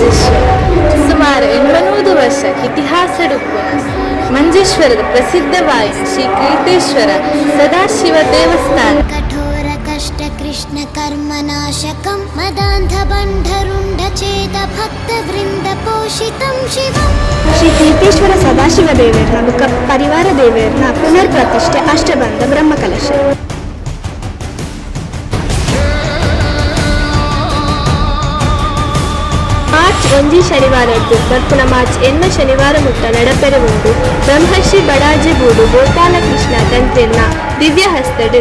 ಮಂಜೇಶ್ವರ. ಸುಮಾರು ಎಂಬನೂರು ವರ್ಷ ಇತಿಹಾಸಡುವ ಮಂಜೇಶ್ವರದ ಪ್ರಸಿದ್ಧವಾದ ಶ್ರೀ ಕೀರ್ತೇಶ್ವರ ಸದಾಶಿವ ದೇವಸ್ಥಾನ. ಕಠೋರ ಕಷ್ಟ ಕೃಷ್ಣ ಕರ್ಮನಾಶಕಂ ಮದಾಂಧ ಬಂಧರುಂಡ ಚೇತ ಭಕ್ತ ವೃಂದ ಪೋಷಿತಂ ಶಿವಂ. ಶ್ರೀ ಕೀರ್ತೇಶ್ವರ ಸದಾಶಿವ ದೇವರನ್ನ ಹಾಗೂ ಪರಿವಾರ ಪುನರ್ ಪ್ರತಿಷ್ಠೆ ಒಂಜಿ ಶನಿವಾರದ್ದು. ಬರ್ಪುನ ಮಾರ್ಚ್ ಎನ್ನ ಶನಿವಾರ ಮುಟ್ಟ ನಡಪೆರೆ ಉಂಡು ಬ್ರಹ್ಮಶ್ರೀ ಬಡಾಜಿ ಬೂಡು ಗೋಪಾಲಕೃಷ್ಣ ತಂತ್ರೆನ್ನ ದಿವ್ಯ ಹಸ್ತಡು